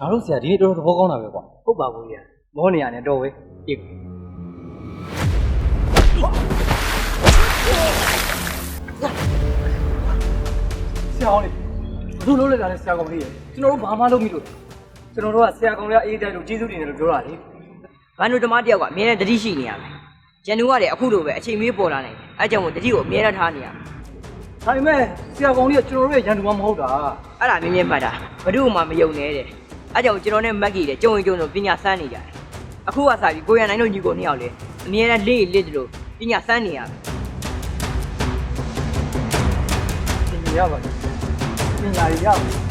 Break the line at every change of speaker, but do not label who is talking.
ငါတို့ဆရာဒီနေ့တော်တော်သဘောကောင်းတာပဲကွာ
ဟုတ်ပါဘူးဗျာမောနေရတယ်တော့ဝဲပြေ
ဆရာကောင်းလေးဘသူလုံးလိုက်တာလဲဆရာကောင်းလေးရေကျွန်တော်တို့ဘာမှလုပ်မိလို့
ကျွန်တော်တို့ကဆရာကောင်လေးအေးတိုင်းလို့ကျေးဇူးတင်တယ်လို့ပြောတာလေ
ဘန်တို့ဓမ္မတယောက်ကအမြဲတမ်းတတိရှိနေရမယ်ကျန်သူကလည်းအခုလိုပဲအချိန်မီးပေါ်လာနိုင်တယ်အဲကြောင့်မို့တတိကိုအမြဲတမ်းထားနေရမယ်
ဒါပေမဲ့ဆရာကောင်းလေးကကျွန်တော်တို့ရဲ့ရန်သူမှမဟုတ်တာ
အဲ့ဒါမြင်းမြင်းမှတ်တာဘယ်သူမှမယုံနဲ့တဲ့ အဲကြောင့်ကျွန်တော်နဲ့မက်ကီလည်းကြုံရင်ကြုံလို့ပညာစမ်းနေကြတယ်အခုကစားပြီးကိုရန်နိုင်တို့ညီကိုနှစ်ယောက်လည်းအမြဲတမ်းလေးလစ်တယ်လို့ပညာစမ်းနေရမယ်
ပညာရပါဘူးပညာရရပါဘူး